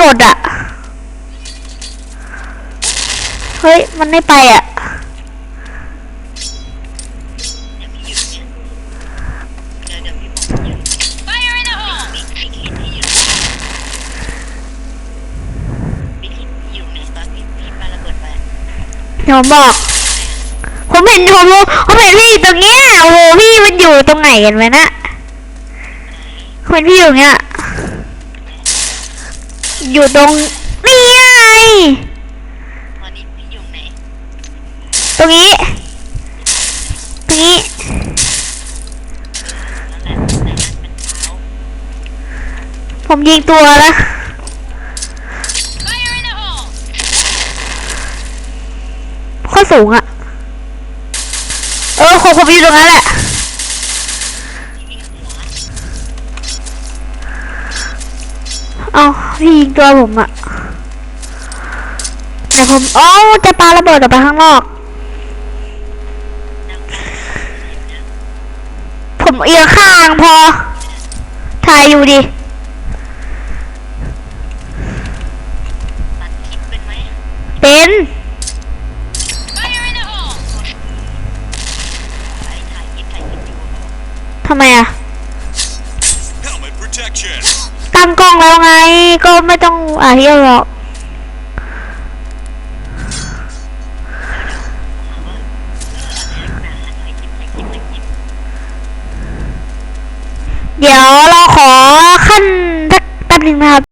กดอะเฮ้ย มันไม่ไปอะเดี๋ยวพี่อยู่เนี่ยเดี๋ยวเดี๋ยวพี่บอกอยู่ Fire in the hole! บิ๊กบิ๊กเห็นพี่อยู่บิ๊กเห็นพี่อยู่ในตอนพี่พี่ปาระเบิดไปเดี๋ยวผมบอก ผมเห็นผมผมเห็นพี่อยู่ตรงเนี้ยโอ้โหพี่มันอยู่ตรงไหนกันวะนะผมเห็นพี่อยู่เนี้ย อยู่ตรงนี่ไงตอนนี้พี่อยู่ไหน ตรงนี้ตรงนี้นั่นแหละในนั้นเป็นเท้าผมยิงตัวแล้ว Fire in the hole! โคตรสูงอะเออผมผมอยู่ตรงนั้นแหละ วิ่งหัว เอาพี่ยิงตัวผมอะเดี๋ยวผมอ๋อจะปาระเบิดออกไปข้างนอกนั่งข้างอยู่เนี่ยผมเอียงข้างพอ ถ่ายอยู่ดิเป็นทำไมอะ Helmet protection. ตั้งกล้องแล้วไง ก็ไม่ต้องอะเฮียหรอกถามว่าเออะไรนักเดี๋ยวเราขอขั้นสักแป๊บนึงนะครับ